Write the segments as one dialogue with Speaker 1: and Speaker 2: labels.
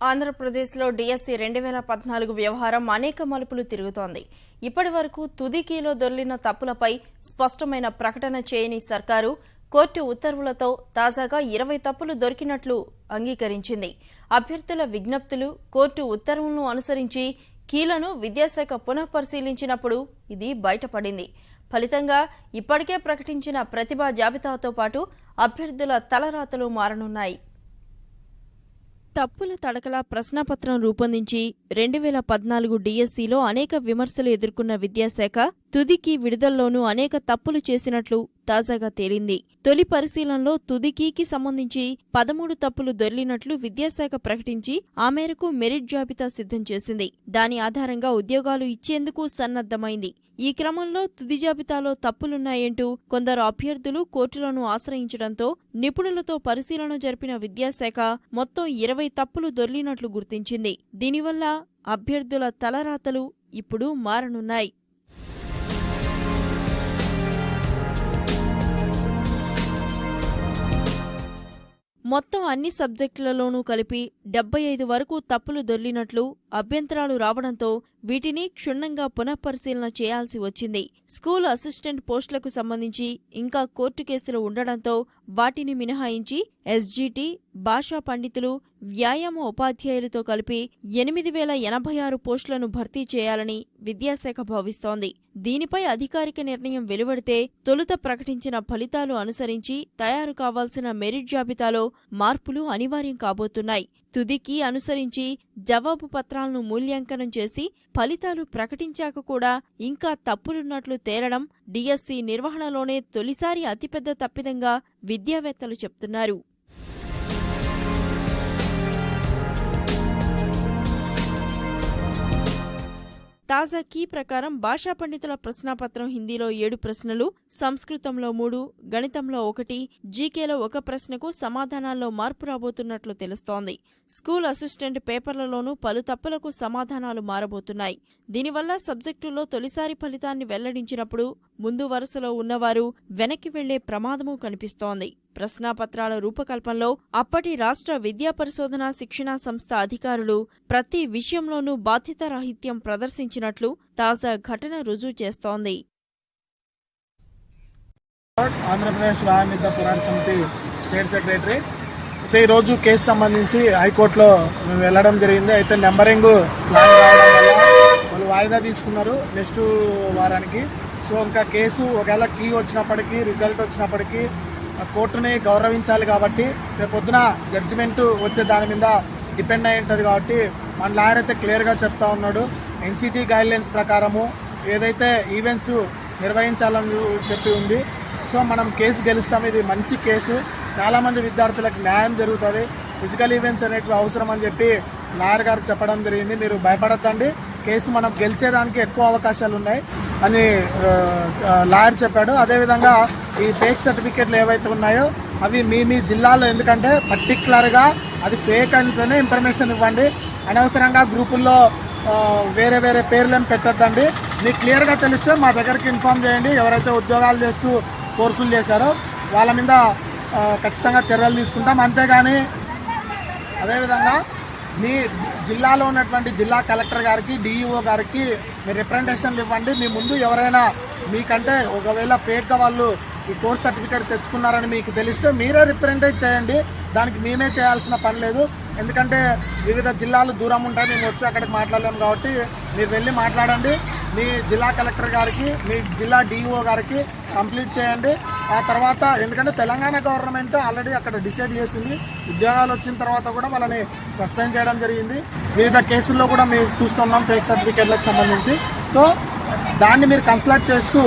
Speaker 1: ఆంధ్రప్రదేశ్లో డిఎస్సీ రెండు వేల పద్నాలుగు వ్యవహారం అనేక మలుపులు తిరుగుతోంది. ఇప్పటి వరకు తుదికీలో దొర్లిన తప్పులపై స్పష్టమైన ప్రకటన చేయని సర్కారు కోర్టు ఉత్తర్వులతో తాజాగా ఇరవై తప్పులు దొరికినట్లు అంగీకరించింది. అభ్యర్థుల విజ్ఞప్తులు కోర్టు ఉత్తర్వులను అనుసరించి కీలను విద్యాశాఖ పునఃపరిశీలించినప్పుడు ఇది బయటపడింది. ఫలితంగా ఇప్పటికే ప్రకటించిన ప్రతిభా జాబితాతో పాటు అభ్యర్థుల తలరాతలు మారనున్నాయి. తప్పుల తడకల ప్రశ్నపత్రం రూపొందించి రెండు వేల పద్నాలుగు డిఎస్సిలో అనేక విమర్శలు ఎదుర్కొన్న విద్యాశాఖ తుదికి విడుదలలోనూ అనేక తప్పులు చేసినట్లు తాజాగా తేలింది. తొలి పరిశీలనలో తుదికీకి సంబంధించి పదమూడు తప్పులు దొర్లినట్లు విద్యాశాఖ ప్రకటించి ఆ మేరకు మెరిట్ జాబితా సిద్ధం చేసింది. దాని ఆధారంగా ఉద్యోగాలు ఇచ్చేందుకు సన్నద్ధమైంది. ఈ క్రమంలో తుది జాబితాలో తప్పులున్నాయంటూ కొందరు అభ్యర్థులు కోర్టులను ఆశ్రయించడంతో నిపుణులతో పరిశీలన జరిపిన విద్యాశాఖ మొత్తం ఇరవై తప్పులు దొర్లినట్లు గుర్తించింది. దీనివల్ల అభ్యర్థుల తలరాతలు ఇప్పుడు మారనున్నాయి. మొత్తం అన్ని సబ్జెక్టులలోనూ కలిపి డెబ్బై ఐదు వరకు తప్పులు దొర్లినట్లు అభ్యంతరాలు రావడంతో వీటిని క్షుణ్ణంగా పునఃపరిశీలన చేయాల్సి వచ్చింది. స్కూల్ అసిస్టెంట్ పోస్టులకు సంబంధించి ఇంకా కోర్టు కేసులు ఉండడంతో వాటిని మినహాయించి ఎస్జీటీ భాషా పండితులు వ్యాయామ ఉపాధ్యాయులతో కలిపి ఎనిమిది వేల ఎనభై ఆరు పోస్టులను భర్తీ చేయాలని విద్యాశాఖ భావిస్తోంది. దీనిపై అధికారిక నిర్ణయం వెలువడితే తొలుత ప్రకటించిన ఫలితాలు అనుసరించి తయారు కావాల్సిన మెరిట్ జాబితాలో మార్పులు అనివార్యం కాబోతున్నాయి. తుదికి అనుసరించి జవాబు పత్రాలను మూల్యాంకనం చేసి ఫలితాలు ప్రకటించాక కూడా ఇంకా తప్పులున్నట్లు తేలడం డిఎస్సి నిర్వహణలోనే తొలిసారి అతిపెద్ద తప్పిదంగా విద్యావేత్తలు చెప్తున్నారు. తాజా కీ ప్రకారం భాషా పండితుల ప్రశ్నాపత్రం హిందీలో ఏడు ప్రశ్నలు సంస్కృతంలో మూడు గణితంలో ఒకటి జీకేలో ఒక ప్రశ్నకు సమాధానాల్లో మార్పు రాబోతున్నట్లు తెలుస్తోంది. స్కూల్ అసిస్టెంట్ పేపర్లలోనూ పలు తప్పులకు సమాధానాలు మారబోతున్నాయి. దీనివల్ల సబ్జెక్టుల్లో తొలిసారి ఫలితాన్ని వెల్లడించినప్పుడు ముందు వరుసలో ఉన్నవారు వెనక్కి వెళ్ళే ప్రమాదమూ కనిపిస్తోంది. ప్రశ్నాపత్రాల రూపకల్పనలో అప్పటి రాష్ట్ర విద్యా పరిశోధన శిక్షణా సంస్థ అధికారులు ప్రతి విషయంలోనూ బాధ్యతారాహిత్యం ప్రదర్శించినట్లు తాజా ఘటన రుజువు చేస్తోంది.
Speaker 2: ఆంధ్రప్రదేశ్ వామిద్ద పురాణ సమితి స్టేట్ సెక్రటరీ. అయితే ఈరోజు కేసు సంబంధించి హైకోర్టులో మేము వెళ్ళడం జరిగింది. అయితే నెంబరింగ్ వాళ్ళు వాయిదా తీసుకున్నారు నెక్స్ట్ వారానికి. సో ఇంకా కేసు ఒకవేళ కీ వచ్చినప్పటికీ రిజల్ట్ వచ్చినప్పటికీ కోర్టుని గౌరవించాలి కాబట్టి రేపు పొద్దున జడ్జిమెంట్ వచ్చే దాని మీద డిపెండ్ అయి ఉంటుంది కాబట్టి మన లాయర్ అయితే క్లియర్గా చెప్తా ఉన్నాడు. ఎన్సిటీ గైడ్లైన్స్ ప్రకారము ఏదైతే ఈవెంట్స్ నిర్వహించాలని చెప్పి ఉంది. సో మనం కేసు గెలుస్తాం ఇది మంచి కేసు. చాలామంది విద్యార్థులకు న్యాయం జరుగుతుంది. ఫిజికల్ ఈవెంట్స్ అనేటివి అవసరం అని చెప్పి లాయర్ గారు చెప్పడం జరిగింది. మీరు భయపడద్దండి. కేసు మనం గెలిచేదానికి ఎక్కువ అవకాశాలు ఉన్నాయి అని లాయర్ చెప్పాడు. అదేవిధంగా ఈ ఫేక్ సర్టిఫికేట్లు ఏవైతే ఉన్నాయో అవి మీ మీ జిల్లాలో ఎందుకంటే పర్టికులర్గా అది ఫేక్ అంటేనే ఇన్ఫర్మేషన్ ఇవ్వండి. అనవసరంగా గ్రూపుల్లో వేరే వేరే పేర్లను పెట్టద్దండి. మీకు క్లియర్గా తెలిస్తే మా దగ్గరికి ఇన్ఫామ్ చేయండి. ఎవరైతే ఉద్యోగాలు చేస్తూ కోర్సులు చేశారో వాళ్ళ మీద ఖచ్చితంగా చర్యలు తీసుకుంటాం. అంతేగాని అదేవిధంగా మీ జిల్లాలో ఉన్నటువంటి జిల్లా కలెక్టర్ గారికి డిఈఓ గారికి మీరు రిప్రజెంటేషన్లు ఇవ్వండి. మీ ముందు ఎవరైనా మీకంటే ఒకవేళ ఫేక్గా వాళ్ళు ఈ కోర్స్ సర్టిఫికేట్ తెచ్చుకున్నారని మీకు తెలిస్తే మీరే రిప్రజెంటేట్ చేయండి. దానికి మేమే చేయాల్సిన పని లేదు. ఎందుకంటే వివిధ జిల్లాలు దూరం ఉంటాయి. మేము వచ్చి అక్కడికి మాట్లాడలేము కాబట్టి మీరు వెళ్ళి మాట్లాడండి. మీ జిల్లా కలెక్టర్ గారికి మీ జిల్లా డిఈఓ గారికి కంప్లీట్ చేయండి. ఆ తర్వాత ఎందుకంటే తెలంగాణ గవర్నమెంట్ ఆల్రెడీ అక్కడ డిసైడ్ చేసింది. ఉద్యోగాలు వచ్చిన తర్వాత కూడా వాళ్ళని సస్పెండ్ చేయడం జరిగింది. వివిధ కేసుల్లో కూడా మేము చూస్తున్నాం ఫేక్ సర్టిఫికేట్లకు సంబంధించి. సో దాన్ని మీరు కన్సల్ట్ చేస్తూ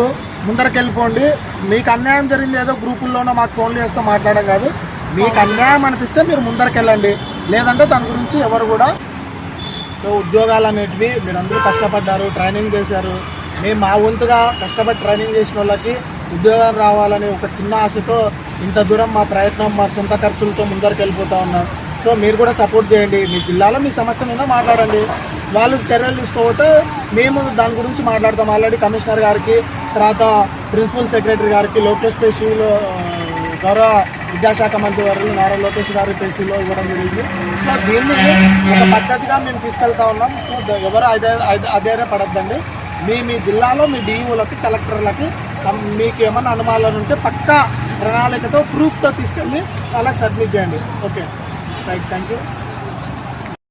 Speaker 2: ముందరకెళ్ళిపోండి. మీకు అన్యాయం జరిగింది ఏదో గ్రూపుల్లోనో మాకు ఫోన్లు చేస్తూ మాట్లాడడం కాదు. మీకు అన్యాయం అనిపిస్తే మీరు ముందరకెళ్ళండి. లేదంటే దాని గురించి ఎవరు కూడా సో ఉద్యోగాలు అనేటివి మీరందరూ కష్టపడ్డారు ట్రైనింగ్ చేశారు. మేము మా వంతుగా కష్టపడి ట్రైనింగ్ చేసిన వాళ్ళకి ఉద్యోగం రావాలని ఒక చిన్న ఆశతో ఇంత దూరం మా ప్రయత్నం మా సొంత ఖర్చులతో ముందరికి వెళ్ళిపోతా ఉన్నాం. సో మీరు కూడా సపోర్ట్ చేయండి. మీ జిల్లాలో మీ సమస్య మీద మాట్లాడండి. వాళ్ళు చర్యలు తీసుకోకపోతే మేము దాని గురించి మాట్లాడతాం. ఆల్రెడీ కమిషనర్ గారికి తర్వాత ప్రిన్సిపల్ సెక్రటరీ గారికి లోకేష్ పేషీలో గౌరవ విద్యాశాఖ మంత్రి వారు నారా లోకేష్ గారి పేసీలో ఇవ్వడం జరిగింది. సో దీన్ని ఒక పద్ధతిగా మేము తీసుకెళ్తా ఉన్నాం. సో ఎవరు అదే అదే- అధైర్యపడద్దండి. మీ మీ జిల్లాలో మీ డిఈఓలకి కలెక్టర్లకి మీకు ఏమైనా అనుమానాలు ఉంటే పక్కా ప్రణాళికతో ప్రూఫ్తో తీసుకెళ్ళి వాళ్ళకి సబ్మిట్ చేయండి. ఓకే. Right thank you